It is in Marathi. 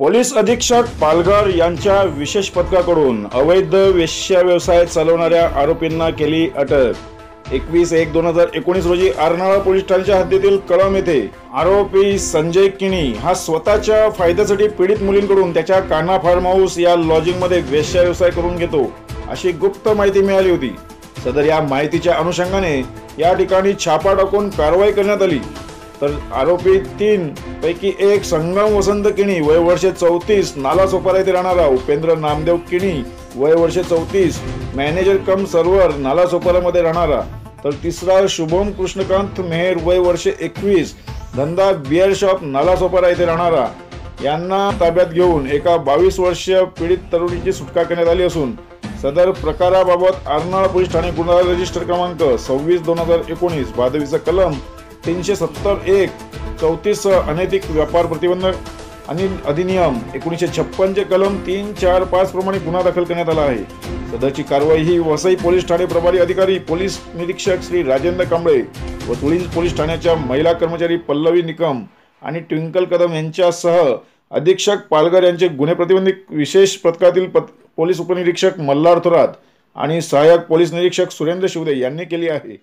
पोलीस अधीक्षक पालघर यांच्या विशेष पथकाकडून अवैध वेश्या व्यवसाय चालवणाऱ्या आरोपींना केली अटक. एकवीस एक दोन हजार एकोणीस रोजी अर्नाळा पोलीस ठाण्याच्या हद्दीतील कळम येथे आरोपी संजय किणी हा स्वतःच्या फायद्यासाठी पीडित मुलींकडून त्याच्या कान्हा फार्म हाऊस या लॉजिंगमध्ये वेश्या व्यवसाय करून घेतो अशी गुप्त माहिती मिळाली होती. सदर या माहितीच्या अनुषंगाने या ठिकाणी छापा टाकून कारवाई करण्यात आली. तर आरोपी तीन पैकी एक संगम वसंत किणी वय वर्षे चौतीस नाला सोपारा येथे राहणारा उपेंद्र नामदेव किणी वय वर्षे चौतीस मॅनेजर कम सर्व्हर नाला सोपारामध्ये राहणारा. तर तिसरा शुभम कृष्णकांत मेहर वय वर्षे एकवीस धंदा बिअर शॉप नाला सोपारा येथे राहणारा. यांना ताब्यात घेऊन एका बावीस वर्षीय पीडित तरुणीची सुटका करण्यात आली असून सदर प्रकाराबाबत आरनाळा पोलीस ठाणे गुन्हा रजिस्टर क्रमांक सव्वीस दोन हजार एकोणीस बादवीचा कलम तीनशे सत्तर एक चौतीस अनैतिक व्यापार प्रतिबंध आणि अधिनियम एकोणीसशे छप्पनचे कलम तीन चार पाच प्रमाणे गुन्हा दाखल करण्यात आला आहे. सदरची कारवाई ही वसई पोलीस ठाणे प्रभारी अधिकारी पोलीस निरीक्षक श्री राजेंद्र कांबळे व तुळी पोलीस ठाण्याच्या महिला कर्मचारी पल्लवी निकम आणि ट्विंकल कदम यांच्यासह अधीक्षक पालघर यांचे गुन्हे प्रतिबंधित विशेष पथकातील पत पोलीस उपनिरीक्षक मल्हार थोरात आणि सहाय्यक पोलीस निरीक्षक सुरेंद्र शिवदे यांनी केली आहे.